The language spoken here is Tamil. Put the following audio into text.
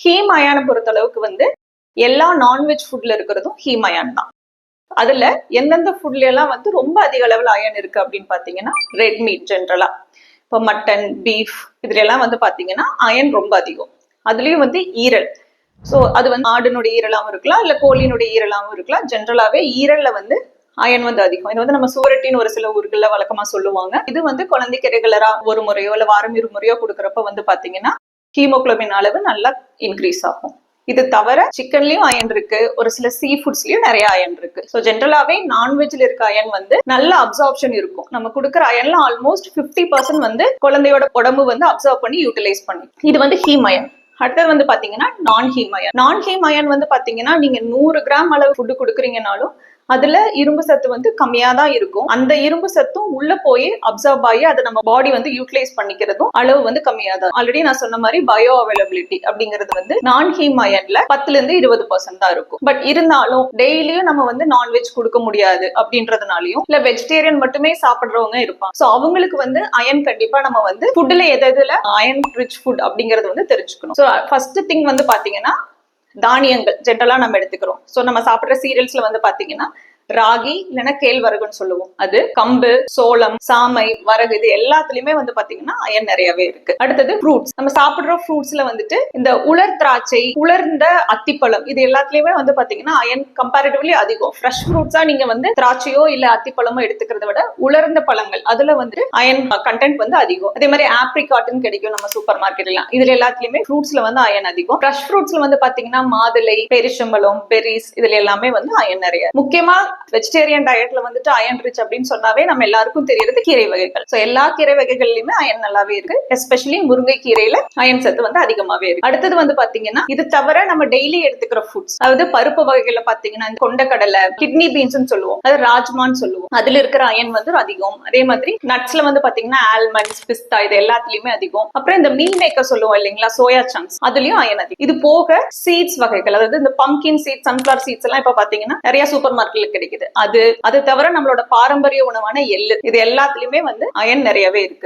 ஹீம் அயானை பொறுத்த அளவுக்கு வந்து எல்லா நான்வெஜ் ஃபுட்ல இருக்கிறதும் ஹீம் அயான் தான். அதுல எந்தெந்த ஃபுட்ல எல்லாம் வந்து ரொம்ப அதிக அளவில் அயன் இருக்கு அப்படின்னு பாத்தீங்கன்னா ரெட் மீட் ஜென்ரலா இப்போ மட்டன் பீஃப் இதுல எல்லாம் வந்து பாத்தீங்கன்னா அயன் ரொம்ப அதிகம். அதுலயும் வந்து ஈரல். ஸோ அது வந்து ஆடினுடைய ஈரலாகவும் இருக்கலாம் இல்ல கோழியினுடைய ஈரலாகவும் இருக்கலாம். ஜென்ரலாவே ஈரல்ல வந்து அயன் வந்து அதிகம். இது வந்து நம்ம சூரட்டின்னு ஒரு சில ஊர்களில் வழக்கமா சொல்லுவாங்க. இது வந்து குழந்தைக்கு ரெகுலரா ஒரு முறையோ இல்ல வாரம் இரு முறையோ கொடுக்குறப்ப வந்து பாத்தீங்கன்னா ஹீமோகுளோபின் அளவு நல்லா இன்க்ரீஸ் ஆகும். இது தவிர சிக்கன்லயும் அயன் இருக்கு. ஒரு சில சீ ஃபுட்ஸ்லயும் நிறைய அயன் இருக்கு. ஸோ ஜென்ரலாவே நான்வெஜ்ல இருக்க அயன் வந்து நல்ல அப்சார்ப்ஷன் இருக்கும். நம்ம கொடுக்குற அயன்ல ஆல்மோஸ்ட் 50% பர்சன்ட் வந்து குழந்தையோட உடம்பு வந்து அப்சர்வ் பண்ணி யூட்டிலைஸ் பண்ணி இது வந்து ஹீம் அயன் அடுத்தது வந்து பாத்தீங்கன்னா நான் ஹீம் அயன் நான் ஹீம் அயன் வந்து பாத்தீங்கன்னா நீங்க நூறு கிராம் அளவு ஃபுட்டு கொடுக்குறீங்கனாலும் அதுல இரும்பு சத்து வந்து கம்மியா தான் இருக்கும். அந்த இரும்பு சத்தும் உள்ள போய் அப்சர்வ் ஆகி அதை நம்ம பாடி வந்து யூட்டிலைஸ் பண்ணிக்கிறதும் அளவு வந்து கம்மியா தான் ஆல்ரெடி நான் சொன்ன மாதிரி பயோ அவைலபிலிட்டி அப்படிங்கிறது வந்து நான் ஹீம் அயன்ல பத்துல இருந்து இருபது பர்சன்ட் தான் இருக்கும். பட் இருந்தாலும் டெய்லியும் நம்ம வந்து நான்வெஜ் கொடுக்க முடியாது அப்படின்றதுனாலயும் இல்ல வெஜிடேரியன் மட்டுமே சாப்பிடுறவங்க இருப்பாங்க. சோ அவங்களுக்கு வந்து அயன் கண்டிப்பா நம்ம வந்து ஃபுட்ல எது எதுல அயன் ரிச் ஃபுட் அப்படிங்கறது வந்து தெரிஞ்சுக்கணும். ஸோ ஃபர்ஸ்ட் திங் வந்து பாத்தீங்கன்னா தானியங்கள் ஜென்ரலா நம்ம எடுத்துக்கிறோம். ஸோ நம்ம சாப்பிட்ற சீரியல்ஸ்ல வந்து பாத்தீங்கன்னா ராகி இல்லைன்னா கேழ்வரகுன்னு சொல்லுவோம். அது கம்பு சோளம் சாமை வரகு இது எல்லாத்துலயுமே வந்து பாத்தீங்கன்னா அயன் நிறையவே இருக்கு. அடுத்தது ஃப்ரூட்ஸ் நம்ம சாப்பிடுற ஃப்ரூட்ஸ்ல வந்துட்டு இந்த உலர் திராட்சை உலர்ந்த அத்திப்பழம் இது எல்லாத்துலயுமே வந்து பாத்தீங்கன்னா அயன் கம்பேரிட்டிவ்லி அதிகம். ஃப்ரெஷ் ஃப்ரூட்ஸா நீங்க வந்து திராட்சையோ இல்ல அத்திப்பழமோ எடுத்துக்கிறத விட உலர்ந்த பழங்கள் அதுல வந்து அயன் கண்டென்ட் வந்து அதிகம். அதே மாதிரி ஆப்ரிகாட்னு கிடைக்கும் நம்ம சூப்பர் மார்க்கெட்லாம் இதுல எல்லாத்துலயுமே ஃப்ரூட்ஸ்ல வந்து அயன் அதிகம். ஃப்ரெஷ் ஃப்ரூட்ஸ்ல வந்து பாத்தீங்கன்னா மாதுளை பெரிச்சம்பழம் பெரிஸ் இதுல எல்லாமே வந்து அயன் நிறைய. முக்கியமா வெஜிடேரியன் டயட்ல வந்துட்டு அயன் ரிச் அப்படின்னு சொன்னாவே நம்ம எல்லாருக்கும் தெரியறது கீரை வகைகள். சோ எல்லா கீரை வகைகள்லயுமே அயன் நல்லாவே இருக்கு. எஸ்பெஷலி முருங்கை கீரையில அயன் சத்து வந்து அதிகமாவே இருக்கு. அடுத்தது வந்து பாத்தீங்கன்னா இது தவிர நம்ம டெய்லி எடுத்துக்கிற ஃபுட்ஸ் அதாவது பருப்பு வகைகள்ல பாத்தீங்கன்னா இந்த கொண்டக்கடலை கிட்னி பீன்ஸ் சொல்லுவோம். அது ராஜ்மான்னு சொல்லுவோம். அதுல இருக்கிற அயன் வந்து அதிகம். அதே மாதிரி நட்ஸ்ல வந்து பாத்தீங்கன்னா ஆல்மண்ட்ஸ் பிஸ்தா இது எல்லாத்துலயுமே அதிகம். அப்புறம் இந்த மீல் மேக்கர் சொல்லுவோம் இல்லைங்களா சோயா சங்க்ஸ் அதுலயும் அயன் அதிகம். இது போக சீட்ஸ் வகைகள். அதாவது இந்த பம்கின் சீட்ஸ் சன்ஃபிளவர் சீட்ஸ் எல்லாம் இப்ப பாத்தீங்கன்னா நிறைய சூப்பர் மார்க்கெட்ல கிடைக்குது. அது அது தவிர நம்மளோட பாரம்பரிய உணவான எள்ளு. இது எல்லாத்துலயுமே வந்து அயன் நிறையவே இருக்கு.